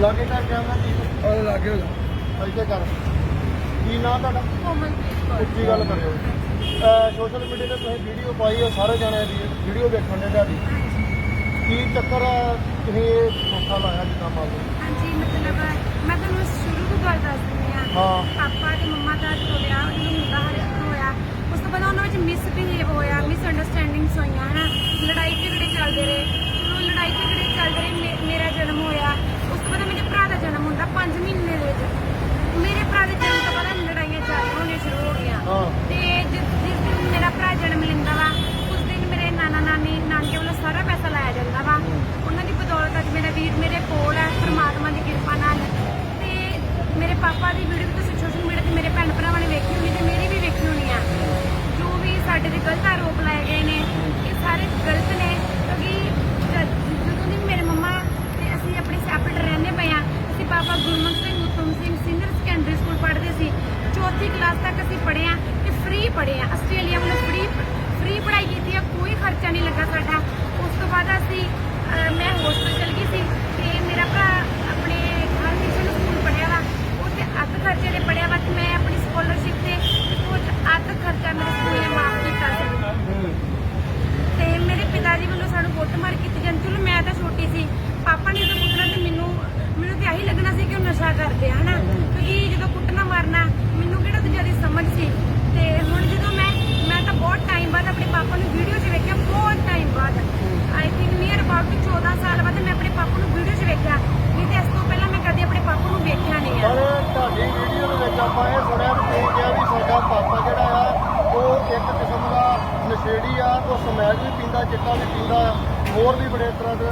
ਲਾਗੇ ਕਰ ਕੈਮਰਾ ਕੀ ਉਹ ਲਾਗੇ ਹੋ ਜਾ। ਇੱਥੇ ਕਰ। ਕੀ ਨਾਂ ਤੁਹਾਡਾ? ਕੋਮਲਪ੍ਰੀਤ ਕੌਰ। ਉੱਚੀ ਗੱਲ ਕਰਿਓ। ਸੋਸ਼ਲ ਮੀਡੀਆ ਤੇ ਤੁਸੀਂ ਵੀਡੀਓ ਪਾਈ ਹੈ ਸਾਰੇ ਜਣੇ ਦੀ ਵੀਡੀਓ ਵੇਖਣ ਦੇ ਤੁਹਾਡੀ। ਕੀ ਚੱਕਰ ਆ? ਤੁਸੀਂ ਇਹ ਸੌਖਾ ਲਾਇਆ ਜਿੱਦਾਂ ਮੰਨ ਲਓ। ਹਾਂਜੀ ਮਤਲਬ ਮੈਂ ਤੁਹਾਨੂੰ ਸ਼ੁਰੂ ਤੋਂ ਗੱਲ ਦੱਸ ਦਿੰਦੀ ਹਾਂ ਹਾਂ। ਪਾਪਾ ਤੇ ਮੰਮਾ ਦਾ ਜਦੋਂ ਵਿਆਹ ਉਹਨੂੰ ਹੁੰਦਾ ਹਰ ਹੋਇਆ ਉਸ ਤੋਂ ਬਾਅਦ ਉਹਨਾਂ ਵਿੱਚ ਮਿਸਬਿਹੇਵ ਹੋਇਆ ਮਿਸ ਅੰਡਰਸਟੈਂਡਿੰਗਸ ਹੋਈਆਂ ਹਨਾ ਲੜਾਈ ਝਗੜੇ ਚੱਲਦੇ ਰਹੇ ਚਲੋ ਲੜਾਈ ਝਗੜੇ ਚੱਲਦੇ ਰਹੇ ਮੇ- ਮੇਰਾ ਜਨਮ ਹੋਇਆ ਉਸ ਤੋਂ ਬਾਅਦ ਮੇਰੇ ਭਰਾ ਦਾ ਜਨਮ ਹੁੰਦਾ 5 ਮਹੀਨੇ ਦੇ ਵਿੱਚ ਮੇਰੇ ਭਰਾ ਦੇ ਜਨਮ ਤੋਂ ਬਾਅਦ ਲੜਾਈਆਂ ਚੱਲ ਹੋਣੀਆਂ ਸ਼ੁਰੂ ਹੋ ਗਈਆਂ ਹਾਂ ਤੇ ਜਿਸ ਜਿਸ ਦਿਨ ਮੇਰਾ ਭਰਾ ਜਨਮ ਲੈਂਦਾ ਵਾ ਉਸ ਦਿਨ ਮੇਰੇ ਨਾਨਾ ਨਾਨੀ ਨਾਨਕੇ ਵੱਲੋਂ ਸਾਰਾ ਪੈਸਾ ਲਾਇਆ ਜਾਂਦਾ ਵਾ ਉਹਨਾਂ ਦੀ ਬਦੌਲਤ ਅੱਜ ਮੇਰਾ ਵੀਰ ਮੇਰੇ ਕੋਲ ਹੈ ਪ੍ਰਮਾਤਮਾ ਦੀ ਕਿਰਪਾ ਨਾਲ ਤੇ ਮੇਰੇ ਪਾਪਾ ਦੀ ਵੀਡੀਓ ਵੀ ਤੁਸੀਂ ਸੋਸ਼ਲ ਮੀਡੀਆ ਤੇ ਮੇਰੇ ਭੈਣ ਭਰਾਵਾਂ ਨੇ ਵੇਖੀ ਹੋਣੀ ਤੇ ਮੇਰੀ ਵੀ ਵੇਖੀ ਹੋਣੀ ਆ ਜੋ ਵੀ ਸਾਡੇ ਤੇ ਗਲਤ ਆਰੋਪ ਲਾਏ ਗਏ ਨੇ ਇਹ ਸਾਰੇ ਗਲਤ ਨੇ ਕਿਉਂਕਿ ਜਦ- ਜਦੋਂ ਦੀ ਮੇਰੇ ਮੰਮਾ ਤੇ ਅਸੀਂ ਆਪਣੇ ਸੈਪਰੇਟ ਰਹਿੰਦੇ ਪਏ ਆ ਅਸੀਂ ਬਾਬਾ ਗੁਰਮੁਖ ਸਿੰਘ ਉਤਮ ਸਿੰਘ ਸੀਨੀਅਰ ਸੈਕੰਡਰੀ ਸਕੂਲ ਪੜ੍ਹਦੇ ਸੀ ਚੌਥੀ ਕਲਾਸ ਤੱਕ ਅਸੀਂ ਪੜ੍ਹੇ ਆ ਤੇ ਫ੍ਰੀ ਪੜ੍ਹੇ ਆ ਆਸਟ੍ਰੇਲੀਆ ਵੱਲੋਂ ਫ੍ਰੀ ਫ੍ਰੀ ਪੜ੍ਹਾਈ ਕੀਤੀ ਆ ਕੋਈ ਖਰਚਾ ਨਹੀਂ ਲੱਗਾ ਸਾਡਾ ਉਸ ਤੋਂ ਬਾਅਦ ਅਸੀਂ ਅਹ, ਮੈਂ ਹੋਸਟਲ ਚਲ ਗਈ ਸੀ ਤੇ ਮੇਰਾ ਭਰਾ ਆਪਣੇ ਖਾਲ ਮਿਸ਼ਨ ਸਕੂਲ ਪੜ੍ਹਿਆ ਵਾ ਉੱਥੇ ਅੱਧ ਖਰਚੇ ਦੇ ਪੜ੍ਹਿਆ ਵਾ ਤੇ ਮੈਂ ਆਪਣੀ ਸਕਾਲਰਸ਼ਿਪ ਤੇ ਕੁਝ ਅੱਧ ਖਰਚਾ ਮੇਰੇ ਸਕੂਲ ਨੇ ਮਾਫ ਕੀਤਾ ਸੀ ਤੇ ਮੇਰੇ ਪਿਤਾ ਜੀ ਵੱਲੋਂ ਸਾਨੂੰ ਕੁੱਟਮਾਰ ਕੀਤੀ ਜਾਂਦੀ ਚਲੋ ਮੈਂ ਤਾਂ ਛੋਟੀ ਸੀ ਪਾਪਾ ਨੇ ਜਦੋਂ ਕੁੱਟਣਾ ਤੇ ਮੈਨੂੰ ਮੈਨੂੰ ਤੇ ਆਹੀ ਲੱਗਣਾ ਸੀ ਕਿ ਉਹ ਨਸ਼ਾ ਕਰਦੇ ਆ ਹਨਾ ਕਿਉਂਕਿ ਜਦੋਂ ਕੁੱਟਣਾ ਮਾਰਨਾ ਮੈਨੂੰ ਕਿਹੜਾ ਤੇ ਜ਼ਿਆਦਾ ਸਮਝ ਸੀ ਤੇ ਹੁਣ ਜਦੋਂ ਮੈਂ ਮੈਂ ਤਾਂ ਬਹੁਤ ਟਾਈਮ ਬਾਅਦ ਆਪਣੇ ਪਾਪਾ ਨੂੰ ਵੀਡੀਓ 'ਚ ਵੇਖਿਆ ਬਹੁਤ ਟਾਈਮ ਬਾਅਦ ਆਈ ਥਿੰਕ ਨੀਅਰ ਅਬਾਊਟ 14 ਸਾਲ ਬਾਅਦ ਮੈਂ ਆਪਣੇ ਪਾਪਾ ਨੂੰ ਵੀਡੀਓ 'ਚ ਵੇਖਿਆ ਨਹੀਂ ਤੇ ਇਸ ਤੋਂ ਪਹਿਲਾਂ ਮੈਂ ਕਦੇ ਆਪਣੇ ਪਾਪਾ ਨੂੰ ਵੇਖਿਆ ਨਹੀਂ ਆ ਪਰ ਤੁਹਾਡੀ ਵੀਡੀਓ ਦੇ ਵਿੱਚ ਆਪਾਂ ਇਹ ਸੁਣਿਆ ਵੀ ਤੁਸੀਂ ਕਿਹਾ ਵੀ ਸਾਡਾ ਪਾਪਾ ਜਿਹੜਾ ਆ ਉਹ ਇੱਕ ਕਿਸਮ ਦਾ ਨਸ਼ੇੜੀ ਆ ਉਹ ਸਮੈਕ ਵੀ ਪੀਂਦਾ ਚਿੱਟਾ ਵੀ ਪੀਂਦਾ ਆ ਹੋਰ ਵੀ ਬੜੇ ਤਰ੍ਹਾਂ ਦੇ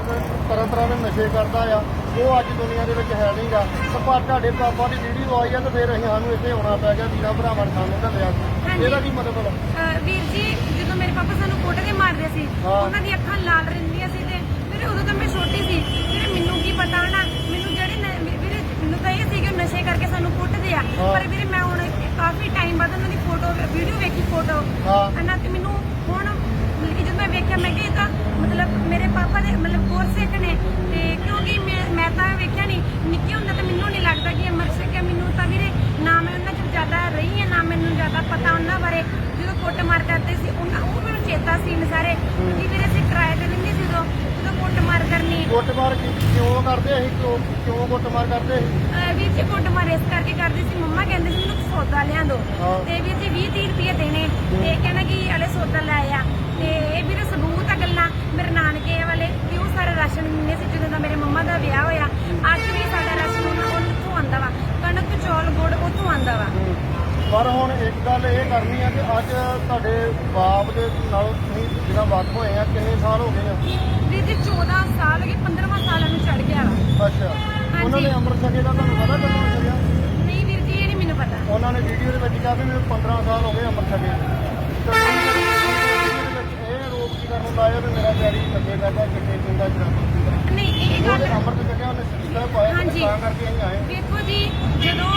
ਤਰ੍ਹਾਂ ਤਰ੍ਹਾਂ ਦੇ ਨਸ਼ੇ ਕਰਦਾ ਆ ਉਹ ਅੱਜ ਦੁਨੀਆ ਦੇ ਵਿੱਚ ਹੈ ਨਹੀਂਗਾ ਪਰ ਤੁਹਾਡੇ ਪਾਪਾ ਦੀ ਵੀਡੀਓ ਆਈ ਆ ਤੇ ਫਿਰ ਅਸੀਂ ਸਾਨੂੰ ਇੱਥੇ ਆਉਣਾ ਪੈ ਗਿਆ ਵੀਰਾਂ ਭਰਾਵਾਂ ਨੇ ਸਾਨੂੰ ਘੱਲਿਆ ਹਾਂਜੀ। ਇਹਦਾ ਕੀ ਮਤਲਬ ਅਹ ਵੀਰ ਜੀ ਜਦੋਂ ਮੇਰੇ ਪਾਪਾ ਸਾਨੂੰ ਕੁੱਟਦੇ ਮਾਰਦੇ ਸੀ ਹਾਂ। ਉਹਨਾਂ ਦੀ ਅੱਖਾਂ ਲਾਲ ਰਹਿੰਦੀਆਂ ਸੀ ਤੇ ਵੀਰੇ ਉਦੋਂ ਤਾਂ ਮੈਂ ਛੋਟੀ ਸੀ ਵੀਰੇ ਮੈਨੂੰ ਕੀ ਪਤਾ ਹਨਾ ਮੈਨੂੰ ਜਿਹੜੇ ਨ- ਵੀ- ਵੀਰੇ ਮੈਨੂੰ ਤਾਂ ਇਹ ਸੀ ਕਿ ਨਸ਼ੇ ਕਰਕੇ ਸਾਨੂੰ ਕੁੱਟਦੇ ਆ ਹਾਂ। ਪਰ ਵੀਰੇ ਮੈਂ ਹੁਣ ਕਾਫੀ ਟਾਈਮ ਬਾਅਦ ਉਹਨਾਂ ਦੀ ਫੋਟੋ ਵੀਡੀਓ ਵੇਖੀ ਫੋਟੋ ਹਾਂ। ਹਨਾ ਤੇ ਮੈਨੂੰ ਹੁਣ ਮੈਂ ਵੇਖਿਆ, ਮੈਂ ਕਿਹਾ ਤਾਂ ਮਤਲਬ ਮੇਰੇ ਪਾਪਾ ਦੇ ਮਤਲਬ ਕੋਰਸ ਸਿੱਖ ਨੇ ਤੇ ਕਿਉਂਕਿ ਮੈਂ ਮੈਂ ਤਾਂ ਵੇਖਿਆ ਨਹੀਂ, ਨਿੱਕੇ ਹੁੰਦਾ ਤਾਂ ਮੈਨੂੰ ਨਹੀਂ ਲੱਗਦਾ ਕਿ ਅਮਰ ਸਿੱਖ ਹੈ, ਮੈਨੂੰ ਤਾਂ ਵੀਰੇ ਨਾ ਮੈਂ ਉਹਨਾਂ ਚ ਜ਼ਿਆਦਾ ਰਹੀ ਹਾਂ, ਨਾ ਮੈਨੂੰ ਜ਼ਿਆਦਾ ਪਤਾ ਉਹਨਾਂ ਬਾਰੇ। ਜਦੋਂ ਕੁੱਟ ਮਾਰ ਕਰਦੇ ਸੀ, ਉਹਨਾਂ, ਉਹ ਮੈਨੂੰ ਚੇਤਾ ਸੀ ਨੇ ਸਾਰੇ ਕਿਉਂਕਿ ਵੀਰੇ ਅਸੀਂ ਕਿਰਾਏ ਤੇ ਰਹਿੰਦੇ ਸੀ ਉਦੋਂ, ਜਦੋਂ ਕੁੱਟ ਮਾਰ ਕਰਨੀ। ਕੁੱਟਮਾਰ ਕੀ- ਕਿਉਂ ਕਰਦੇ ਅਸੀਂ? ਕਿਉਂ ਕਿਉਂ ਕੁੱਟਮਾਰ ਕਰਦੇ ਅਸੀਂ? ਅਹ ਵੀਰ ਜੀ ਕੁੱਟ ਮਾਰ ਇਸ ਕਰਕੇ ਕਰਦੇ ਸੀ ਮੰਮਾ ਕਹਿੰਦੇ ਸੀ ਮੈਨੂੰ ਸੌਦਾ ਲਿਆ ਦੋ ਹਾਂ। ਤੇ ਵੀਰ ਜੀ 20 30 ਰੁਪਏ ਦੇਣੇ। ਤੇ ਕਹਿੰਦਾ ਕਿ ਅਲੇ ਸੌਦਾ ਲੈ ਆ। ਤੇ ਇਹ ਵੀਰੇ ਸਬੂਤ ਆ ਗੱਲਾਂ। ਮੇਰੇ ਨਾਨਕੇ ਵਾਲੇ ਕਿ ਉਹ ਸਾਰਾ ਰਾਸ਼ਨ ਦਿੰਦੇ ਸੀ ਜਦੋਂ ਦਾ ਮੇਰੇ ਮੰਮਾ ਦਾ ਵਿਆਹ ਹੋਇਆ। ਅੱਜ ਵੀ ਸਾਡਾ ਰਾਸ਼ਨ ਉਹਨਾਂ ਉੱਥੋਂ ਆਂਦਾ ਵਾ। ਕਣਕ ਚੌਲ ਗੁੜ ਉੱਥੋਂ ਆਂਦਾ ਵਾ। ਪਰ ਹੁਣ ਇੱਕ ਗੱਲ ਇਹ ਕਰਨੀ ਆ ਕਿ ਅੱਜ ਤੁਹਾਡੇ ਬਾਪ ਦੇ ਨਾਲ ਤੁਸੀਂ ਜਿਹੜਾ ਵੱਖ ਹੋਏ ਆ ਕਿੰਨੇ ਸਾਲ ਹੋ ਗਏ ਆ? ਵੀਰ ਜੀ 14 ਸਾਲ ਹੋ ਗਏ 15ਵਾਂ ਸਾਲਾਂ ਨੂੰ ਚੜ ਗਿਆ ਅੱਛਾ। ਉਹਨਾਂ ਨੇ ਅੰਮ੍ਰਿਤ ਛਕੇ ਦਾ ਤੁਹਾਨੂੰ ਪਤਾ ਕਦੋਂ ਛਕਿਆ ਨਹੀਂ ਵੀਰ ਜੀ ਇਹ ਨਹੀਂ ਮੈਨੂੰ ਪਤਾ। ਉਹਨਾਂ ਨੇ ਵੀਡੀਓ ਦੇ ਵਿੱਚ ਕਿਹਾ ਵੀ ਮੈਨੂੰ 15 ਸਾਲ ਹੋ ਗਏ ਅੰਮ੍ਰਿਤ ਛਕੇ ਇਹ ਕੀ ਕਰਨ ਲਾਇਆ ਵੀ ਮੇਰਾ ਡੈਡੀ ਛਕੇ ਕਰਦਾ ਛਕੇ ਪਿੰਦਾ ਜਨਾਬ ਨਹੀਂ ਇਹ ਗੱਲ ਅੰਮ੍ਰਿਤ ਛਕਿਆ ਉਹਨੇ ਸਿੱਧਾ ਪਾਇਆ ਤੇ ਕਰਕੇ ਅਸੀਂ ਆਏ। ਵੇਖੋ ਜੀ ਜਦੋਂ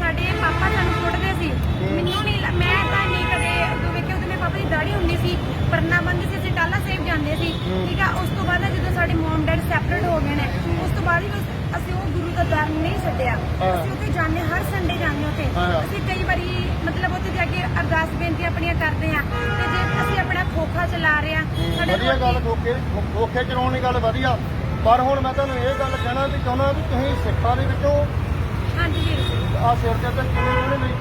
ਸਾਡੇ ਪਾਪਾ ਸਾਨੂੰ ਸੀ। ਮੈਨੂੰ ਨਹੀਂ ਲ- ਮੈਂ ਤਾਂ ਨਹੀਂ ਕਦੇ ਉਦੋਂ ਵੇਖਿਆ ਉਦੋਂ ਮੇਰੇ ਪਾਪਾ ਦੀ ਦਾੜੀ ਹੁੰਦੀ ਸੀ ਪਰਨਾ ਬੰਨ੍ਹਦੇ ਸੀ ਅਸੀਂ ਟਾਲਾ ਸੇਬ ਜਾਂਦੇ ਸੀ ਠੀਕ ਆ? ਉਸ ਤੋਂ ਬਾਅਦ ਜਦੋਂ ਸਾਡੇ ਮਮ ਡੈਡ ਸੈਪਰੇਟ ਹੋ ਗਏ ਨੇ ਉਸ ਤੋਂ ਬਾਅਦ ਬਸ ਅਸੀਂ ਉਹ ਗੁਰੂ ਦਾ ਦਰ ਨਹੀਂ ਛੱਡਿਆ। ਹਾਂ। ਅਸੀਂ ਉੱਥੇ ਜਾਂਦੇ ਹਰ ਸੰਡੇ ਜਾਂਦੇ ਉੱਥੇ। ਹਾਂ। ਅਸੀਂ ਕਈ ਵਾਰੀ ਮਤਲਬ ਉੱਥੇ ਜਾ ਕੇ ਅਰਦਾਸ ਬੇਨਤੀ ਆਪਣੀਆਂ ਕਰਦੇ ਆ ਤੇ ਜੇ ਅਸੀਂ ਆਪਣਾ ਖੋਖਾ ਚਲਾ ਰਹੇ ਆ ਸਾਡੇ ਵਧੀਆ ਗੱਲ ਖੋਖੇ ਖੋਖੇ ਚਲਾਉਣ ਦੀ ਗੱਲ ਵਧੀਆ। ਪਰ ਹੁਣ ਮੈਂ ਤੁਹਾਨੂੰ ਇਹ ਗੱਲ ਕਹਿਣਾ ਵੀ ਚਾਹੁੰਦਾ ਵੀ ਤੁਸੀਂ ਸਿੱਖਾਂ ਦੇ ਵਿੱਚੋਂ ਹਾਂਜੀ ਵੀਰ ਆ ਸਿਰ ਤੇ ਤੇ ਕਿਉਂ ਨਹੀਂ ਲਈ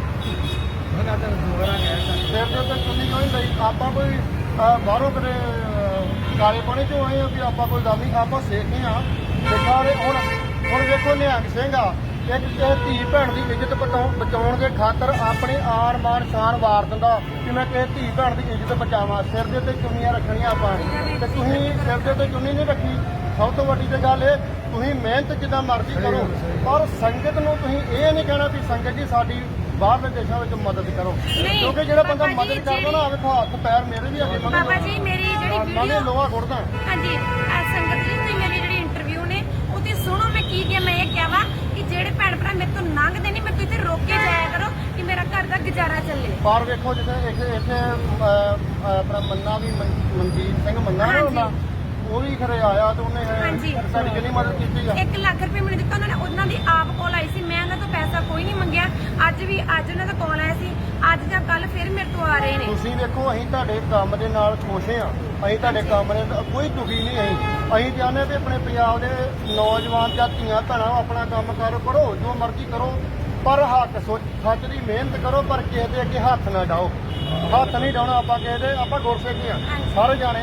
ਦਾ ਸਿਰ ਤੇ ਤੇ ਚੁੰਨੀ ਨਹੀਂ ਲਈ। ਆਪਾਂ ਕੋਈ ਅਹ, ਬਾਹਰੋਂ ਕਦੇ ਅਹ, ਕਾਲੇ ਪਾਣੀ ਚੋਂ ਆਏ ਆ ਵੀ ਆਪਾਂ ਕੋਈ ਗੱਲ ਨਹੀਂ ਆਪਾਂ ਸਿੱਖੇ ਆ ਸਿੱਖਾਂ ਦੇ ਹੁਣ ਹੁਣ ਵੇਖੋ ਨਿਹੰਗ ਸਿੰਘ ਆ। ਇੱਕ ਇਹ ਧੀ ਭੈਣ ਦੀ ਇੱਜ਼ਤ ਬਚਾਉਣ ਬਚਾਉਣ ਦੇ ਖਾਤਰ ਆਪਣੀ ਆਨ ਮਾਨ ਸ਼ਾਨ ਵਾਰ ਦਿੰਦਾ ਕਿ ਮੈਂ ਕਿਸੇ ਧੀ ਭੈਣ ਦੀ ਇੱਜ਼ਤ ਬਚਾਵਾਂ। ਸਿਰ ਦੇ ਤੇ ਚੁੰਨੀਆਂ ਰੱਖਣੀਆਂ ਆਪਾਂ ਤੇ ਤੁਸੀਂ ਸਿਰ ਦੇ ਤੇ ਚੁੰਨੀ ਨਹੀਂ ਰੱਖੀ। ਸਭ ਤੋਂ ਵੱਡੀ ਤੇ ਗੱਲ ਇਹ ਤੁਸੀਂ ਮਿਹਨਤ ਜਿੱਦਾਂ ਮਰਜ਼ੀ ਕਰੋ। ਪਰ ਸੰਗਤ ਨੂੰ ਤੁਸੀਂ ਇਹ ਨਹੀਂ ਕਹਿਣਾ ਵੀ ਸੰਗਤ ਜੀ ਸਾਡੀ ਬਾਹਰਲੇ ਦੇਸ਼ਾਂ ਵਿੱਚ ਮਦਦ ਕਰੋ। ਨਹੀਂ, ਕਿਉਂਕਿ ਜਿਹੜਾ ਬੰਦਾ ਬਾਬਾ ਜੀ, ਮਦਦ ਕਰਦਾ ਨਾ ਵੇਖੋ ਹੱਥ ਪੈਰ ਮੇਰੇ ਵੀ ਹੈਗੇ ਬਾਬਾ ਜੀ ਮੇਰੀ ਜਿਹੜੀ ਵੀਡੀਓ ਲੋਹਾ ਘੁੱਟਦਾ ਹਾਂਜੀ ਸੰਗਤ ਜੀ ਤੁਸੀਂ ਮੇਰੀ ਜਿਹੜੀ ਇੰਟਰਵਿਊ ਨੇ ਉਹਦੀ ਸੁਣੋ ਮੈਂ ਕੀ ਕਿਹਾ ਮੈਂ ਇਹ ਕਿਹਾ ਵਾ ਕਿ ਜਿਹੜੇ ਭੈਣ ਭਰਾ ਮੇਰੇ ਤੋਂ ਲੰਘਦੇ ਨਹੀਂ ਮੈਨੂੰ ਇੱਥੇ ਰੋਕ ਕੇ ਜਾਇਆ ਕਰੋ ਕਿ ਮੇਰਾ ਘਰ ਦਾ ਗੁਜ਼ਾਰਾ ਚੱਲੇ। ਪਰ ਵੇਖੋ ਜਿੱਥੇ ਇੱਥੇ ਇੱਥੇ ਅਹ, ਅਹ, ਆਪਣਾ ਮੰਨਾ ਵੀ ਮਨ- ਮਨਜੀਤ ਸਿੰਘ ਮੰਨਾ ਨਾ ਹਾਂਜੀ। ਉਹਦਾ ਉਹ ਵੀ ਖਰੇ ਆਇਆ ਤੇ ਉਹਨੇ। ਤੁਹਾਡੀ ਕਿੰਨੀ ਮਦਦ ਕੀਤੀ ਆ? 1 ਲੱਖ ਰੁਪਏ ਮੈਨੂੰ ਦਿੱਤਾ ਉਹਨਾਂ ਨੇ। ਉਹਨਾਂ ਦੀ ਆਪ ਕੋਲ ਆਈ ਸੀ। ਮੈਂ ਉਹਨਾਂ ਤੋਂ ਪੈਸਾ ਕੋਈ ਨਹੀਂ ਮੰਗਿਆ। ਅੱਜ ਵੀ ਅੱਜ ਉਹਨਾਂ ਦਾ ਕਾਲ ਆਇਆ ਸੀ। ਅੱਜ ਜਾਂ ਕੱਲ ਫਿਰ ਮੇਰੇ ਤੋਂ ਆ ਰਹੇ ਨੇ। ਤੁਸੀਂ ਵੇਖੋ ਅਸੀਂ ਤੁਹਾਡੇ ਕੰਮ ਦੇ ਨਾਲ ਖੁਸ਼ ਹਾਂ। ਅਸੀਂ ਤੁਹਾਡੇ ਕੰਮ ਦੇ ਨਾਲ ਕੋਈ ਦੁਖੀ ਨਹੀਂ ਅਸੀਂ। ਅਸੀਂ ਚਾਹੁੰਦੇ ਵੀ ਆਪਣੇ ਪੰਜਾਬ ਦੇ ਨੌਜਵਾਨ ਜਾਂ ਧੀਆਂ ਭੈਣਾਂ ਆਪਣਾ ਕੰਮ ਕਰ ਕਰੋ ਜੋ ਮਰਜ਼ੀ ਕਰੋ। ਪਰ ਹੱਕ ਸੋਚ ਸੱਚ ਦੀ ਮਿਹਨਤ ਕਰੋ ਪਰ ਕਿਸੇ ਦੇ ਅੱਗੇ ਹੱਥ ਨਾ ਡਾਓ। ਹੱਥ ਨਹੀਂ ਡਾਉਣਾ ਆਪਾਂ ਕਿਸੇ ਦੇ ਆਪਾਂ ਗੁਰਸਿੱਖੀ ਆ ਸਾਰੇ ਜਾਣੇ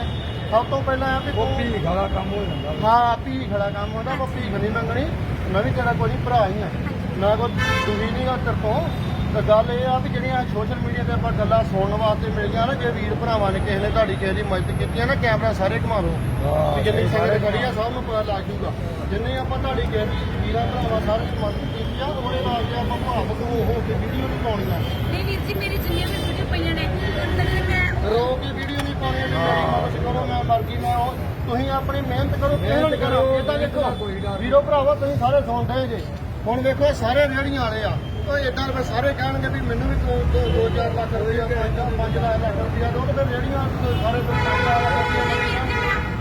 ਸਭ ਤੋਂ ਪਹਿਲਾਂ ਆ ਵੀ ਉਹ ਤੂੰ ਭੀਖ ਵਾਲਾ ਕੰਮ ਹੋ ਜਾਂਦਾ ਹਾਂ ਭੀਖ ਖੜਾ ਕੰਮ ਹੁੰਦਾ ਉਹ ਭੀਖ ਨਹੀਂ ਮੰਗਣੀ। ਮੈਂ ਵੀ ਤੇਰਾ ਕੋਈ ਭਰਾ ਹੀ ਆ। ਮੈਂ ਕੋਈ ਦੁਖੀ ਨਹੀਂ ਗਾ ਤੇਰੇ ਤੋਂ। ਤੇ ਗੱਲ ਇਹ ਆ ਵੀ ਜਿਹੜੀਆਂ ਸੋਸ਼ਲ ਮੀਡੀਆ ਤੇ ਆਪਾਂ ਗੱਲਾਂ ਸੁਣਨ ਵਾਸਤੇ ਮਿਲੀਆਂ ਨਾ ਜੇ ਵੀਰ ਭਰਾਵਾਂ ਨੇ ਕਿਸੇ ਨੇ ਤੁਹਾਡੀ ਕਿਸੇ ਦੀ ਮਦਦ ਕੀਤੀ ਆ ਨਾ ਕੈਮਰਾ ਸਾਰੇ ਘੁਮਾ ਲਓ। ਵੀ ਜਿੰਨੀ ਸੰਗਤ ਖੜੀ ਆ ਸਭ ਨੂੰ ਪਤਾ ਲੱਗ ਜੂਗਾ। ਜਿੰਨੇ ਆਪਾਂ ਤੁਹਾਡੀ ਕਿਸੇ ਦੀ ਵੀਰਾਂ ਭਰਾਵਾਂ ਸਾਰੇ ਦੀ ਮਦਦ ਕੀਤੀ ਆ ਉਹਦੇ ਵਾਸਤੇ ਆਪਾਂ ਭਾਵਕ ਹੋ ਹੋ ਕੇ ਵੀਡੀਓ ਨਹੀਂ ਪਾਉਣੀਆਂ। ਨਹੀਂ ਵੀਰ ਜੀ ਮੇਰੀ ਜਿੰਨੀਆਂ ਵੀ ਵੀਡੀਓ ਪਈਆਂ ਨੇ ਉਹਨਾਂ ਦੇ ਮੈਂ ਰੋ ਕੇ ਵੀਡੀਓ ਨਹੀਂ ਕਰੋ ਮੈਂ ਮਰਜ਼ੀ ਮੈਂ ਉਹ ਤੁਸੀਂ ਆਪਣੀ ਮਿਹਨਤ ਕਰੋ ਕਿਹਨਾਂ ਕਰੋ ਇਹ ਦੇਖੋ ਵੀਰੋ ਭਰਾਵਾ ਤੁਸੀਂ ਸਾਰੇ ਸੁਣਦੇ ਜੇ ਹੁਣ ਦੇਖੋ ਸਾਰੇ ਰੇੜੀਆਂ ਵਾਲੇ ਆ ਉਹ ਇਦਾਂ ਰੁਪਏ ਸਾਰੇ ਕਹਿਣਗੇ ਵੀ ਮੈਨੂੰ ਵੀ ਦੋ ਦੋ ਦੋ ਚਾਰ ਲੱਖ ਰੁਪਇਆ ਪੰਜ ਲੱਖ ਲੱਖ ਰੁਪਇਆ ਦੋ ਤੇ ਰੇੜੀਆਂ ਸਾਰੇ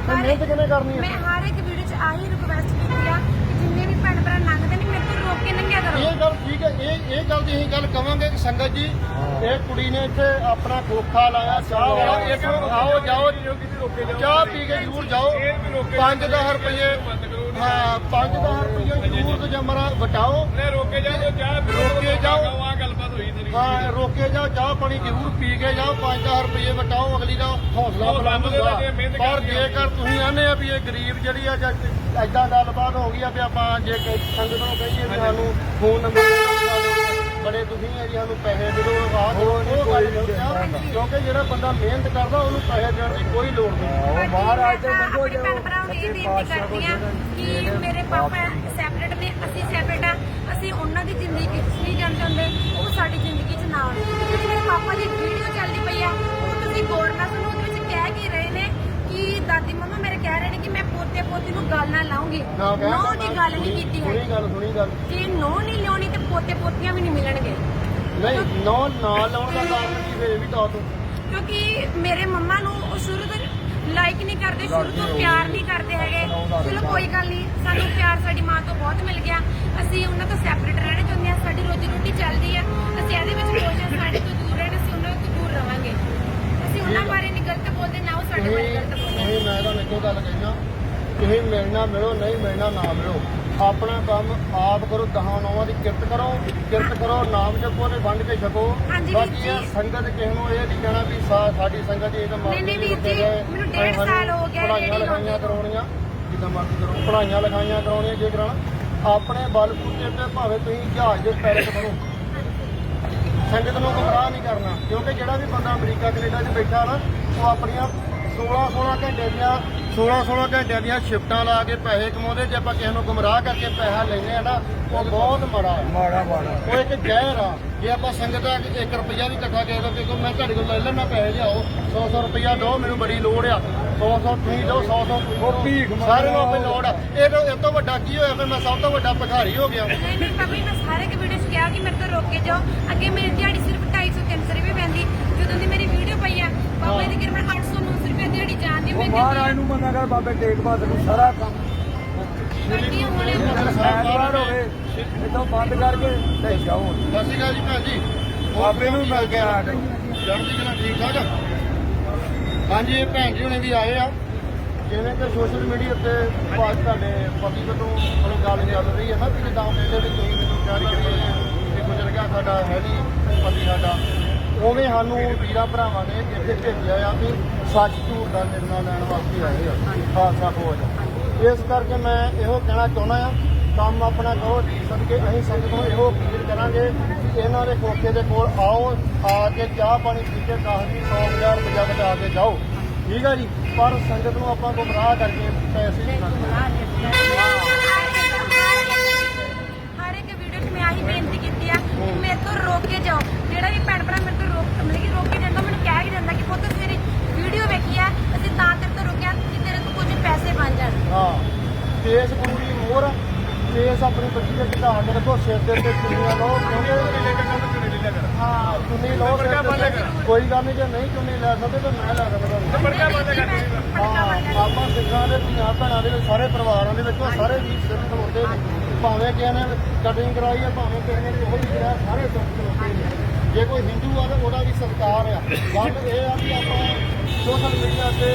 ਮਿਹਨਤ ਕਿਵੇਂ ਕਰਨੀ ਮੈਂ ਹਰ ਇੱਕ ਵੀਡੀਓ 'ਚ ਆਹੀ ਰਿਕੁਐਸਟ ਕੀਤੀ ਆ ਕਿ ਜਿੰਨੇ ਵੀ ਭੈਣ ਭਰਾ ਲੰਘਦੇ ਨੇ ਮੇਰੇ ਤੋਂ ਰੋਕ ਕੇ ਲੰਘਿਆ ਕਰੋ ਇਹ ਗੱਲ ਠੀਕ ਹੈ ਇਹ ਇਹ ਗੱਲ ਦੀ ਅਸੀਂ ਗੱਲ ਕਵਾਂਗੇ ਕਿ ਸੰਗਤ ਜੀ ਇਹ ਕੁੜੀ ਨੇ ਇੱਥੇ ਆਪਣਾ ਖੋਖਾ ਲਾਇਆ ਚਾਹ ਵਾਲਾ ਇੱਥੋਂ ਆਓ ਜਾਓ ਚਾਹ ਪੀ ਕੇ ਜ਼ਰੂਰ ਜਾਓ। 5000 ਰੁਪਏ ਹਾਂ 5000 ਰੁਪਏ ਜ਼ਰੂਰ ਜਮਰਾ ਵਟਾਓ। ਨੇ ਰੋਕੇ ਜਾਓ ਚਾਹ ਰੋਕੇ ਜਾਓ। ਹਾਂ ਰੋਕੇ ਜਾਓ ਚਾਹ ਪਾਣੀ ਜ਼ਰੂਰ ਪੀ ਕੇ ਜਾਓ 5000 ਰੁਪਏ ਵਟਾਓ ਅਗਲੀ ਦਾ ਹੌਸਲਾ ਬੁਲੰਦ ਹੁੰਦਾ। ਪਰ। ਜੇਕਰ ਤੁਸੀਂ ਆਨੇ ਆ ਵੀ ਇਹ ਗਰੀਬ ਜਿਹੜੀ ਆ ਜਾਂ ਐਦਾਂ ਗੱਲਬਾਤ ਹੋ ਗਈ ਆ ਵੀ ਆਪਾਂ ਜੇ ਕੋਈ ਸੰਗਤ ਨੂੰ ਕਹੀਏ ਵੀ ਸਾਨੂੰ ਫੋਨ ਨੰਬਰ ਬੜੇ ਤੁਸੀਂ ਆ ਜੀ ਸਾਨੂੰ ਪੈਸੇ ਦੇ ਦਿਓ ਆਹ ਦਿਓ, ਉਹ ਗੱਲ ਨਹੀਂ ਆ। ਕਿਉਂਕਿ ਜਿਹੜਾ ਬੰਦਾ ਮਿਹਨਤ ਕਰਦਾ ਉਹਨੂੰ ਪੈਸੇ ਦੇਣ ਦੀ ਕੋਈ ਲੋੜ ਨਹੀਂ। ਉਹ ਮਹਾਰਾਜ ਤੇ ਮੰਗੋ ਜਾਓ ਭੈਣ ਭਰਾਵਾਂ ਨੂੰ ਇਹ ਬੇਨਤੀ ਕਰਦੀ ਆ ਕਿ ਮੇਰੇ ਪਾਪਾ ਸੈਪਰੇਟ ਨੇ ਅਸੀਂ ਸੈਪਰੇਟ ਆ। ਅਸੀਂ ਉਹਨਾਂ ਦੀ ਜ਼ਿੰਦਗੀ 'ਚ ਨਹੀਂ ਜਾਣਾ ਚਾਹੁੰਦੇ ਉਹ ਸਾਡੀ ਜ਼ਿੰਦਗੀ 'ਚ ਨਾ। ਆਉਣ ਜਿਹੜੀ ਮੇਰੇ ਪਾਪਾ ਦੀ ਵੀਡੀਓ ਚੱਲਦੀ ਪਈ ਆ ਉਹ ਤੁਸੀਂ ਗੌਰ ਨਾਲ ਸੁਣੋ ਉਹਦੇ ਵਿੱਚ ਕਹਿ ਕੀ ਰਹੇ ਨੇ ਕਿ ਦਾਦੀ ਮੰਮਾ ਮੇਰੇ ਕਹਿ ਰਹੇ ਨੇ ਕਿ ਮੈਂ ਪੋਤੇ ਪੋਤੀ ਨੂੰ ਗੱਲ ਨਾ ਲਾਉਂਗੀ। ਨਾ ਦੀ ਗੱਲ ਨਹੀਂ ਕੀਤੀ ਹੈ। ਸੁਣੀ ਗੱਲ ਸੁਣੀ ਗੱਲ। ਜੇ ਨੋ ਨਹੀਂ ਲਿਆਉਣੀ ਤੇ ਪੋਤੇ ਪੋਤੀਆਂ ਵੀ ਨਹੀਂ ਮਿਲਣਗੇ। ਨਹੀਂ ਨੌ ਨਾ ਲਾਉਣ ਦਾ ਕਾਰਨ ਕੀ ਵੇ ਵੀ ਤਾਂ ਤੂੰ ਕਿਉਂਕਿ ਮੇਰੇ ਮੰਮਾ ਨੂੰ ਉਹ ਸ਼ੁਰੂ ਤੋਂ ਲਾਈਕ ਨਹੀਂ ਕਰਦੇ, ਸ਼ੁਰੂ ਤੋਂ ਪਿਆਰ ਨਹੀਂ ਕਰਦੇ ਹੈਗੇ। ਚਲੋ ਕੋਈ ਗੱਲ ਨਹੀਂ, ਸਾਨੂੰ ਪਿਆਰ ਸਾਡੀ ਮਾਂ ਤੋਂ ਬਹੁਤ ਮਿਲ ਗਿਆ। ਅਸੀਂ ਉਹਨਾਂ ਤੋਂ ਸੈਪਰੇਟ ਰਹਿਣਾ ਚਾਹੁੰਦੇ ਹਾਂ, ਸਾਡੀ ਰੋਜੀ ਰੋਟੀ ਚੱਲਦੀ ਆ ਅਸੀਂ ਇਹਦੇ ਵਿੱਚ ਖੁਸ਼ ਸਾਡੇ ਤੋਂ ਦੂਰ ਰਹਿਣਾ, ਅਸੀਂ ਉਹਨਾਂ ਤੋਂ ਦੂਰ ਰਵਾਂਗੇ। ਅਸੀਂ ਉਹਨਾਂ ਬਾਰੇ ਨਹੀਂ ਗਲਤ ਬੋਲਦੇ, ਨਾ ਉਹ ਸਾਡੇ ਬਾਰੇ ਗਲਤ ਬੋਲਦੇ। ਤੁਸੀਂ ਮੈਂ ਤੁਹਾਨੂੰ ਇੱਕੋ ਗੱਲ ਕਹਿਣਾ ਤੁਸੀਂ ਮਿਲਣਾ ਮਿਲੋ, ਨਹੀਂ ਮਿਲਣਾ ਨਾ ਮਿਲੋ। ਆਪਣਾ ਕੰਮ ਆਪ ਕਰੋ ਦਹਾਂ ਨੌਵਾਂ ਦੀ ਕਿਰਤ ਕਰੋ ਕਿਰਤ ਕਰੋ ਨਾਮ ਜਪੋ ਤੇ ਵੰਡ ਕੇ ਛਕੋ। ਹਾਂਜੀ ਵੀਰ ਬਾਕੀ ਇਹ ਜੀ। ਸੰਗਤ ਕਿਸੇ ਨੂੰ ਇਹ ਨਹੀਂ ਕਹਿਣਾ ਵੀ ਸਾ- ਸਾਡੀ ਸੰਗਤ ਇਹ ਤਾਂ ਨਹੀਂ, ਨਹੀਂ ਵੀਰ ਜੀ, ਮੈਨੂੰ ਡੇਢ ਸਾਲ ਹੋ ਗਿਆ ਰੇਹੜੀ ਲਿਖਾਈਆਂ ਲਾਉਂਦੇ। ਕਰਾਉਣੀਆਂ ਜਿੱਦਾਂ ਮਰਜ਼ੀ ਕਰੋ। ਪੜਾਈਆਂ ਲਿਖਾਈਆਂ ਕਰਾਉਣੀਆਂ ਜੇ ਕਰਾਉਣਾ। ਆਪਣੇ ਬਲ ਬੂਤੇ ਤੇ ਭਾਵੇਂ ਤੁਸੀਂ ਜਹਾਜ਼ ਦੇ ਪੈਰਟ ਬਣੋ ਸੰਗਤ ਨੂੰ ਗੁੰਮਰਾਹ ਨਹੀਂ ਕਰਨਾ ਕਿਉਂਕਿ ਜਿਹੜਾ ਵੀ ਬੰਦਾ ਅਮਰੀਕਾ ਕੈਨੇਡਾ 'ਚ ਬੈਠਾ ਨਾ ਉਹ ਆਪਣੀਆਂ 16 16 ਘੰਟੇ ਦੀਆਂ 16 16 ਘੰਟੇ ਦੀਆਂ ਸ਼ਿਫਟਾਂ ਲਾ ਕੇ ਪੈਸੇ ਕਮਾਉਂਦੇ ਜੇ ਆਪਾਂ ਕਿਸੇ ਨੂੰ ਗੁੰਮਰਾਹ ਕਰਕੇ ਪੈਸਾ ਲੈਨੇ ਆ ਨਾ ਉਹ ਬਹੁਤ ਮਾੜਾ ਹੈ ਮਾੜਾ ਮਾੜਾ। ਉਹ ਇੱਕ ਜ਼ਹਿਰ ਆ। ਜੇ ਆਪਾਂ ਸੰਗਤ ਦਾ 1 ਰੁਪਿਆ ਵੀ ਇਕੱਠਾ ਕਿਸੇ ਤੋਂ ਦੇਖੋ ਮੈਂ ਤੁਹਾਡੇ ਕੋਲ ਲੈ ਲੈਣਾ ਪੈਸੇ ਲਿਆਓ। 100 100 ਰੁਪਿਆ ਦਿਓ ਮੈਨੂੰ ਬੜੀ ਲੋੜ ਆ। 100 100 ਤੁਸੀਂ ਦਿਓ 100 100 ਉਹ ਭੀਖ ਮੰਗਣਾ। ਸਾਰੇ ਨੂੰ ਆਪਣੀ ਲੋੜ ਆ। ਇਹ ਤੋਂ ਇਹ ਤੋਂ ਵੱਡਾ ਕੀ ਹੋਇਆ ਫਿਰ? ਮੈਂ ਸਭ ਤੋਂ ਵੱਡਾ ਭਿਖਾਰੀ ਹੋ ਗਿਆ। ਨਹੀਂ ਨਹੀਂ ਪਾਪਾ ਜੀ ਮੈਂ ਸਾਰੇ ਕੇ ਵੀਡੀਓ 'ਚ ਕਿਹਾ ਕਿ ਮੇਰੇ ਤੋਂ ਰੋਕ ਕੇ ਜਾਓ। ਅੱਗੇ ਮੇਰੀ ਦਿਹਾੜੀ ਸਿਰਫ 250 300 ਰੁਪਏ ਪੈਂਦੀ। ਜਦੋਂ ਦੀ ਮੇਰੀ ਵੀਡੀਓ ਪਈ ਆ ਪਾਪਾ ਜੀ ਦੀ ਕਿਰਪਾ 800 900 ਰੁਪਏ ਦਿਹਾੜੀ ਜਾਂਦੀ ਉਹ ਮੈਂ ਮਹਾਰਾਜ ਨੂੰ ਮੰਨਾ ਕਰ ਬਾਬੇ ਟੇਕ ਬਾਦ ਨੂੰ ਸਾਰਾ ਕੰਮ। ਹਾਂ ਹੁਣ ਐਤਵਾਰ ਹੋਵੇ ਇਦੋਂ ਬੰਦ ਕਰਕੇ ਤੇ ਜਾਓ। ਸਤਿ ਸ਼੍ਰੀ ਅਕਾਲ ਜੀ ਭੈਣ ਜੀ। ਬਾਬੇ ਨੂੰ ਮਿਲ ਕੇ ਆ ਗਏ ਜਲਦੀ ਜਨਾ ਠੀਕ ਠਾਕ ਆ? ਹਾਂਜੀ ਇਹ ਭੈਣ ਜੀ ਹੁਣੇ ਵੀ ਆਏ ਆ। ਜਿਵੇਂ ਕਿ ਸੋਸ਼ਲ ਮੀਡੀਆ ਤੇ ਬਾਤ ਤੁਹਾਡੇ ਪਤੀ ਵੱਲੋਂ ਮਤਲਬ ਗੱਲ ਚੱਲ ਰਹੀ ਹੈ ਨਾ ਕਿ ਜਿੱਦਾਂ ਉਹ ਕਹਿੰਦੇ ਵੀ ਤੁਸੀਂ ਮੈਨੂੰ ਕਹਿ ਰਹੇ ਕਿ ਗੁਜ਼ਰ ਗਿਆ ਸਾਡਾ ਹੈ ਨਹੀਂ ਪਤੀ ਸਾਡਾ। ਉਵੇਂ ਸਾਨੂੰ ਵੀਰਾਂ ਭਰਾਵਾਂ ਨੇ ਇੱਥੇ ਭੇਜਿਆ ਆ ਵੀ ਸੱਚ ਝੂਠ ਦਾ ਨਿਰਣਾ ਲੈਣ ਵਾਸਤੇ ਆਏ ਆ, ਖਾਲਸਾ ਫੌਜ। ਇਸ ਕਰਕੇ ਮੈਂ ਇਹੋ ਕਹਿਣਾ ਚਾਹੁੰਦਾ ਆ, ਕੰਮ ਆਪਣਾ ਕਰੋ, ਜੀ ਸਦਕੇ ਅਸੀਂ ਸੰਗਤ ਨੂੰ ਇਹੋ ਅਪੀਲ ਕਰਾਂਗੇ ਕਿ ਇਹਨਾਂ ਦੇ ਕੋਠੇ ਦੇ ਕੋਲ ਆਓ, ਆ ਕੇ ਚਾਹ ਪਾਣੀ ਪੀ ਕੇ 10 ਦੀ 100000 ਰੁਪਇਆ ਬਚਾ ਕੇ ਜਾਓ। ਠੀਕ ਆ ਜੀ, ਪਰ ਸੰਗਤ ਨੂੰ ਆਪਾਂ ਗੁੰਮਰਾਹ ਕਰਕੇ ਪੈਸੇ ਨਹੀਂ ਖਾਂਦੇ ਹਰ ਇੱਕ ਵੀਡੀਓ 'ਚ ਮੈਂ ਆਹੀ ਬੇਨਤੀ ਕੀਤੀ ਆ ਕਿ ਮੇਰੇ ਤੋਂ ਰੋਕ ਕੇ ਜਾਓ ਜਿਹੜਾ ਵੀ ਭੈਣ ਭਰਾ ਮੇਰੇ ਤੋਂ ਰੋਕ ਮਤਲਬ ਕਿ ਰੋਕ ਕੇ ਜਾਂਦਾ ਮੈਨੂੰ ਕਹਿ ਕੇ ਜਾਂਦਾ ਕਿ ਪੁੱਤ ਤੇਰੀ ਵੀਡੀਓ ਵੇਖੀ ਆ ਅਸੀਂ ਤਾਂ ਤੇਰੇ ਤੋਂ ਰੁਕਿਆ ਕਿ ਤੇਰੇ ਤੋਂ ਕੁਝ ਪੈਸੇ ਬਣ ਜਾਣ ਹਾਂ ਕੇਸ ਗੁਰੂ ਦੀ ਮੋਹਰ। ਫੇਸ ਆਪਣੀ ਬੱਚੀ ਦੇ ਢਾ ਕੇ ਰੱਖੋ ਸਿਰ ਦੇ ਉੱਤੇ ਚੁੰਨੀਆਂ ਲਓ ਕਿਉਂਕਿ ਲੈ ਕੇ ਕੰਮ ਚੁਣੀ ਲੈ ਕਰ ਹਾਂ ਚੁੰਨੀ ਲਓ ਸਿਰ ਦੇ ਉੱਤੇ। ਕੋਈ ਗੱਲ ਨਹੀਂ ਜੇ ਨਹੀਂ ਚੁੰਨੀ ਲੈ ਸਕਦੇ ਤਾਂ ਮੈਂ ਲੈ ਸਕਦਾ ਤੁਹਾਨੂੰ। ਬੜਕਾ ਬੰਦ ਕਰ ਹਾਂ ਆਪਾਂ ਸਿੱਖਾਂ ਦੇ ਧੀਆਂ ਭੈਣਾਂ ਦੇ ਵਿੱਚ ਸਾਰੇ ਪਰਿਵਾਰਾਂ ਦੇ ਵਿੱਚ ਉਹ ਸਾਰੇ ਵੀਰ ਸਿਰ ਖਲੋਤੇ ਨੇ ਭਾਵੇਂ ਕਿਸੇ ਨੇ ਕਟਿੰਗ ਕਰਾਈ ਹੈ ਭਾਵੇਂ ਕਿਸੇ ਨੇ ਕੋਈ ਵੀ ਕਰਾਇਆ ਸਾਰੇ ਸਿਰ ਖਲੋਤੇ ਨੇ ਜੇ ਕੋਈ ਹਿੰਦੂ ਆ ਤਾਂ ਉਹਦਾ ਵੀ ਸਤਿਕਾਰ ਆ। ਗੱਲ ਇਹ ਆ ਵੀ ਆਪਾਂ ਸੋਸ਼ਲ ਮੀਡੀਆ ਤੇ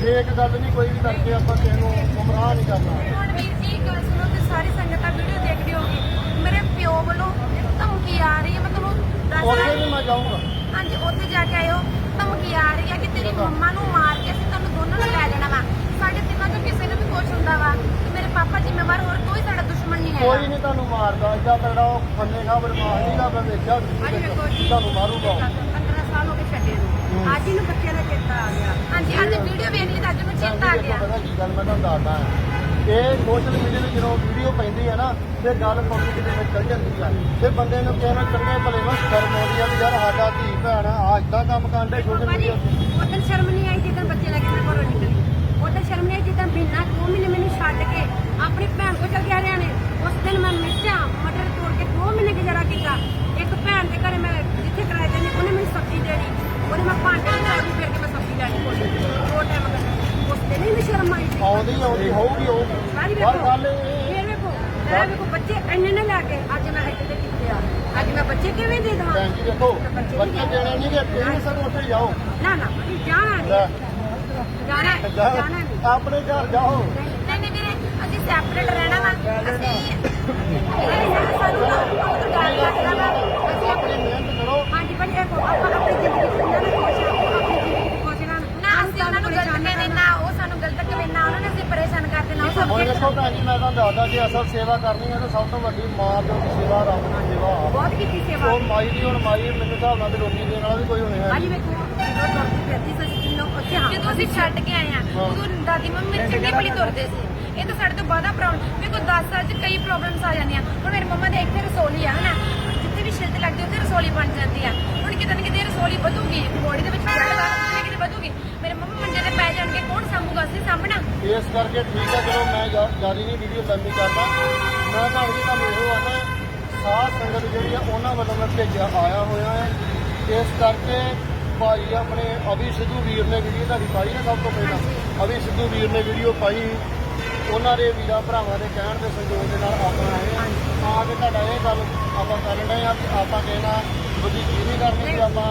ਫੇਕ ਗੱਲ ਨਹੀਂ, ਕੋਈ ਵੀ ਕਰਕੇ ਆਪਾਂ ਕਿਸੇ ਨੂੰ ਗੁੰਮਰਾਹ ਨਹੀਂ ਕਰਨਾ ਹੁਣ ਵੀਰ ਜੀ ਗੱਲ ਸੁਣੋ ਤੇ ਸਾਰੀ ਸੰਗਤਾਂ ਵੀਡੀਓ ਦੇਖਦੀ ਹੋਗੀ ਮੇਰੇ ਪਿਓ ਵੱਲੋਂ ਇੱਕ ਧਮਕੀ ਆ ਰਹੀ ਹੈ ਮੈਂ ਤੁਹਾਨੂੰ ਦੱਸ ਉੱਥੇ ਰਹੀ ਵੀ ਮੈਂ ਜਾਊਂਗਾ ਹਾਂਜੀ ਉੱਥੇ ਜਾ ਕੇ ਆਇਓ ਧਮਕੀ ਆ ਰਹੀ ਹੈ ਕਿ ਤੇਰੀ ਮੰਮਾ ਨੂੰ ਮਾਰ ਕੇ ਅਸੀਂ ਤੁਹਾਨੂੰ ਦੋਨਾਂ ਨੂੰ ਲੈ ਜਾਣਾ ਵਾ ਸਾਡੇ ਤਿੰਨਾਂ ਚੋਂ ਕਿਸੇ ਨੂੰ ਵੀ ਕੁਝ ਹੁੰਦਾ ਵਾ ਤੇ ਮੇਰੇ ਪਾਪਾ ਜ਼ਿੰਮੇਵਾਰ ਹੋਰ ਕੋਈ ਸਾਡਾ ਦੁਸ਼ਮਣ ਨਹੀਂ ਕੋਈ ਹੈਗਾ ਨਹੀਂ ਤੁਹਾਨੂੰ ਇੱਦਾਂ ਤੇਰਾ ਉਹ ਖੰਨੇ ਖਾ ਬਰਮਾਸ਼ ਨਹੀਂ ਦਾ ਮੈਂ ਵੇਖਿਆ ਅੱਜ ਵੇਖੋ ਜੀ ਤੁਹਾਨੂੰ ਮਾਰੂਗਾ 15 ਸਾਲ ਹੋ ਗਏ ਛੱਡੇ ਨੂੰ। ਅੱਜ ਹੀ ਨੂੰ ਬੱਚਿਆਂ ਦਾ ਚੇਤਾ ਆ ਗਿਆ। ਹਾਂਜੀ ਅੱਜ ਵੀਡੀਓ ਵੇਖ ਲਈ ਤਾਂ ਅੱਜ ਨੂੰ ਚੇਤਾ ਆ ਗਿਆ। ਪਤਾ ਕੀ ਗੱਲ ਮੈਂ ਤੁਹਾਨੂੰ ਦੱਸਦਾ ਹਾਂ। ਇਹ ਸੋਸ਼ਲ ਮੀਡੀਆ ਤੇ ਜਦੋਂ ਵੀਡੀਓ ਪੈਂਦੀ ਹੈ ਨਾ ਤੇ ਗੱਲ ਪਬਲਿਕ ਦੇ ਵਿੱਚ ਚੱਲ ਜਾਂਦੀ ਆ। ਤੇ ਬੰਦੇ ਨੂੰ ਨਾਲ ਚੰਗੇ ਭਲੇ ਨੂੰ ਸ਼ਰਮ ਆਉਂਦੀ ਆ ਵੀ ਯਾਰ ਸਾਡਾ ਧੀ ਭੈਣ ਆ ਇਦਾਂ ਕੰਮ ਕਰਦੇ ਸੋਸ਼ਲ ਮੀਡੀਆ ਤੇ। ਸ਼ਰਮ ਨਹੀਂ ਆਈ ਜਦੋਂ ਬੱਚੇ ਲੱਗੇ ਮੇਰੇ ਘਰੋਂ ਨਿਕਲੀ। ਉਦੋਂ ਸ਼ਰਮ ਨਹੀਂ ਆਈ ਜਦੋਂ ਮਹੀਨਾ ਦੋ ਮਹੀਨੇ ਮੈਨੂੰ ਛੱਡ ਕੇ ਆਪਣੀ ਭੈਣ ਕੋਲ ਚਲ ਗਿਆ ਹਰਿਆਣੇ। ਉਸ ਦਿਨ ਮੈਂ ਮਿਰਚਾਂ ਮਟਰ ਤੋੜ ਕੇ ਦੋ ਮਹੀਨੇ ਗੁਜ਼ਾਰਾ ਕੀਤਾ। ਇੱਕ ਭੈਣ ਦੇ ਘਰੇ ਮੈਂ ਜਿੱਥੇ ਕਿਰਾਏ ਤੇ ਨੇ ਉਹਨੇ ਮੈਨੂੰ ਸਬਜ਼ੀ ਦੇਣੀ। ਉਹਨੇ ਮੈਂ ਭਾਂਡੇ ਚਾਬੀ ਫੇਰ ਕੇ ਮੈਂ ਸਬਜ਼ੀ ਲੈਣੀ। ਕੋਲ ਦੋ ਟਾਈਮ ਕਰ ਉਸ ਦਿਨ ਹੀ ਮੈਨੂੰ ਸ਼ਰਮ ਆਈ। ਸੀ ਆਉਂਦੀ ਆਉਂਦੀ ਹੋਊਗੀ ਉਹ ਸਾਰੀ ਵੇਖੋ। ਫੇਰ ਵੇਖੋ। ਮੈਂ ਵੇਖੋ ਬੱਚੇ ਇੰਨੇ ਨੇ ਲੈ ਕੇ ਅੱਜ ਮੈਂ ਇੱਥੇ ਤੇ ਕਿੱਥੇ ਆ। ਅੱਜ ਮੈਂ ਬੱਚੇ ਕਿਵੇਂ ਦੇ ਦੇਵਾਂ? ਭੈਣ ਜੀ ਦੇਖੋ ਬੱਚੇ ਦੇਣੇ ਨਹੀਂ ਕਿ ਤੁਸੀਂ ਸਭ ਉੱਥੇ ਜਾਓ। ਨਾ ਨਾ ਜਾਣਾ ਨਹੀਂ। ਜਾਣਾ ਨਹੀਂ। ਆਪਣੇ ਘਰ ਜਾਓ। ਨਹੀਂ ਨਹੀਂ ਸੈਪਰੇਟ ਰਹਿਣਾ ਵਾ ਅਸੀਂ ਇਹ ਸਾਨੂੰ ਨਾ ਬਹੁਤ ਡਰ ਲੱਗਦਾ ਵਾ। ਅਸੀਂ ਆਪਣੀ ਮਿਹਨਤ ਕਰੋ ਹਾਂਜੀ ਭਾਜੀ ਇਹ ਆਪਾਂ ਆਪਣੀ ਜ਼ਿੰਦਗੀ ਚ ਨਾ ਖੁਸ਼ ਆਪਣੀ ਜ਼ਿੰਦਗੀ ਚ ਖੁਸ਼ ਰਹਿਣ। ਨਾ ਅਸੀਂ ਉਹਨਾਂ ਨੂੰ ਗਲਤ ਕਹਿੰਦੇ ਨਾ ਉਹ ਸਾਨੂੰ ਗਲਤ ਕਹਿੰਦੇ ਨਾ ਉਹਨਾਂ ਨੇ ਅਸੀਂ ਪਰੇਸ਼ਾਨ ਕਰਦੇ ਨਾ ਉਹ ਸਭ ਹੁਣ ਦੇਖੋ ਭੈਣ ਜੀ ਮੈਂ ਤੁਹਾਨੂੰ ਦੱਸਦਾ ਕਿ ਅਸਲ ਸੇਵਾ ਕਰਨੀ ਹੈ ਤਾਂ ਸਭ ਤੋਂ ਵੱਡੀ ਮਾਂ ਦੀ ਸੇਵਾ ਰੱਬ ਦੀ ਸੇਵਾ ਆ। ਬਹੁਤ ਕੀਤੀ ਸੇਵਾ। ਉਹ ਮਾਈ ਦੀ ਹੁਣ ਮਾਈ ਮੈਨੂੰ ਹਿਸਾਬ ਨਾਲ ਤੇ ਰੋਟੀ ਦੇਣ ਵਾਲਾ ਵੀ ਕੋਈ ਹੋਣੇ ਹੈ ਭਾਜੀ ਵੇਖੋ ਜਦੋਂ ਤੁਰਦੀ ਫਿਰਦੀ ਸੀ ਅਸੀਂ ਕਿੰਨਾ ਉੱਥੇ ਹਾਂ ਜਦੋਂ ਅਸੀਂ ਛੱਡ ਕੇ ਆਏ ਆ ਉਦੋਂ ਦਾਦੀ ਮੰਮੀ ਮੇਰੇ ਚੰਗੀ ਭਲੀ ਤੁਰਦੇ ਸੀ। ਇਹ ਤਾਂ ਸਾਡੇ ਤੋਂ ਬਾਅਦਾ ਪ੍ਰੋਬਲਮ ਵੇਖੋ 10 ਸਾਲ ਚ ਕਈ ਪ੍ਰੋਬਲਮਸ ਆ ਜਾਂਦੀਆਂ। ਹੁਣ ਮੇਰੇ ਮੰਮਾ ਦੇ ਇੱਥੇ ਰਸੋਲੀ ਆ ਹਨਾ? ਜਿੱਥੇ ਵੀ ਛਿਲਤ ਲੱਗਦੀ ਉੱਥੇ ਰਸੋਲੀ ਬਣ ਜਾਂਦੀ ਆ। ਹੁਣ ਕਿਤੇ ਨਾ ਕਿਤੇ ਰਸੋਲੀ ਵਧੂਗੀ। ਬੋਡੀ ਦੇ ਵਿੱਚ ਫੈਟ ਦਾ ਕਿਤੇ ਵਧੂਗੀ। ਮੇਰੇ ਮੰਮਾ ਮੰਜੇ ਤੇ ਪੈ ਜਾਣਗੇ। ਕੌਣ ਸਾਂਭੂਗਾ ਅਸੀਂ ਸਾਂਭਣਾ? ਇਸ ਕਰਕੇ ਠੀਕ ਹੈ ਚਲੋ ਮੈਂ ਜਾਰੀ ਨਹੀਂ ਵੀਡੀਓ ਲੰਮੀ ਕਰਦਾ ਮੈਂ ਤਾਂ ਤੁਹਾਨੂੰ ਇਹੋ ਆਣਾ ਸਾਧ ਸੰਗਤ ਜਿਹੜੀ ਆ ਉਹਨਾਂ ਵੱਲੋਂ ਮੈਂ ਭੇਜਿਆ ਆਇਆ ਹੋਇਆ ਹੈ। ਇਸ ਕਰਕੇ ਭਾਈ ਆਪਣੇ ਅਭੀ ਸਿੱਧੂ ਵੀਰ ਨੇ ਵੀਡੀਓ ਤੁਹਾਡੀ ਪਾਈ ਨਾ ਸਭ ਤੋਂ ਪਹਿਲਾਂ? ਅਭੀ ਸਿੱਧੂ ਵੀਰ ਨੇ ਵੀਡੀਓ ਪਾਈ। ਉਹਨਾਂ ਦੇ ਵੀਰਾਂ ਭਰਾਵਾਂ ਦੇ ਕਹਿਣ ਦੇ ਸੰਯੋਗ ਦੇ ਨਾਲ ਆਪਾਂ ਆਏ ਹਾਂ। ਆ ਕੇ ਤੁਹਾਡਾ ਇਹ ਗੱਲ ਆਪਾਂ ਕਰਨ ਡਏ ਆ ਕਿ ਆਪਾਂ ਕਹਿਣਾ ਬੁੱਧੀ ਕੀ ਨਹੀਂ ਕਰਨੀ ਕਿ ਆਪਾਂ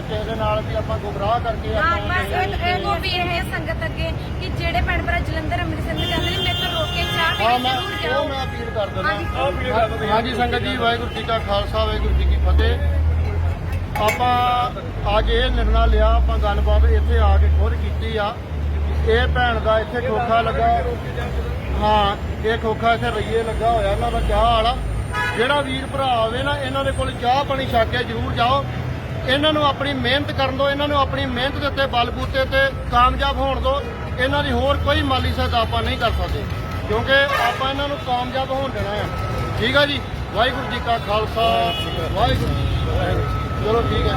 ਕਿਸੇ ਦੇ ਨਾਲ ਵੀ ਆਪਾਂ ਗੁੰਮਰਾਹ ਕਰਕੇ ਹਾਂ ਆਪਾਂ ਬਸ ਇਹ ਇਹ ਵੀ ਇਹ ਸੰਗਤ ਅੱਗੇ ਕਿ ਜਿਹੜੇ ਭੈਣ ਭਰਾ ਜਲੰਧਰ ਅੰਮ੍ਰਿਤਸਰ ਨੂੰ ਜਾਂਦੇ ਨੇ ਮੇਰੇ ਤੋਂ ਰੋਕ ਕੇ ਚਾਹ ਹਾਂ ਪੀ ਮੈਂ ਕੇ ਜ਼ਰੂਰ ਉਹ ਜਾਓ। ਮੈਂ ਅਪੀਲ ਕਰ ਦਿੰਦਾ। ਹਾਂਜੀ। ਸੰਗਤ ਜੀ ਵਾਹਿਗੁਰੂ ਜੀ ਕਾ ਖਾਲਸਾ ਵਾਹਿਗੁਰੂ ਜੀ ਕੀ ਫਤਿਹ। ਆਪਾਂ ਅੱਜ ਇਹ ਨਿਰਣਾ ਲਿਆ ਆਪਾਂ ਗੱਲਬਾਤ ਇੱਥੇ ਆ ਕੇ ਖੁਦ ਕੀਤੀ ਆ। ਇਹ ਭੈਣ ਦਾ ਇੱਥੇ ਖੋਖਾ ਲੱਗਾ। ਹਾਂ, ਇਹ ਖੋਖਾ ਇੱਥੇ ਰਈਏ ਲੱਗਾ ਹੋਇਆ, ਇਹਨਾਂ ਦਾ ਚਾਹ ਵਾਲਾ। ਜਿਹੜਾ ਵੀਰ ਭਰਾ ਆਵੇ ਨਾ, ਇਹਨਾਂ ਦੇ ਕੋਲ ਚਾਹ ਪਾਣੀ ਛੱਕ ਕੇ ਜ਼ਰੂਰ ਜਾਓ। ਇਹਨਾਂ ਨੂੰ ਆਪਣੀ ਮਿਹਨਤ ਕਰਨ ਦਿਓ, ਇਹਨਾਂ ਨੂੰ ਆਪਣੀ ਮਿਹਨਤ ਦੇ ਉੱਤੇ ਬਲਬੂਤੇ ਤੇ ਕਾਮਯਾਬ ਹੋਣ ਦਿਓ। ਇਹਨਾਂ ਦੀ ਹੋਰ ਕੋਈ ਮਾਲੀ ਸਹਾਇਤਾ ਆਪਾਂ ਨਹੀਂ ਕਰ ਸਕਦੇ, ਕਿਉਂਕਿ ਆਪਾਂ ਇਹਨਾਂ ਨੂੰ ਕਾਮਯਾਬ ਹੋਣ ਦੇਣਾ ਹੈ ਠੀਕ ਆ ਜੀ? ਵਾਹਿਗੁਰੂ ਜੀ ਕਾ ਖਾਲਸਾ, ਵਾਹਿਗੁਰੂ ਜੀ ਚਲੋ ਠੀਕ ਹੈ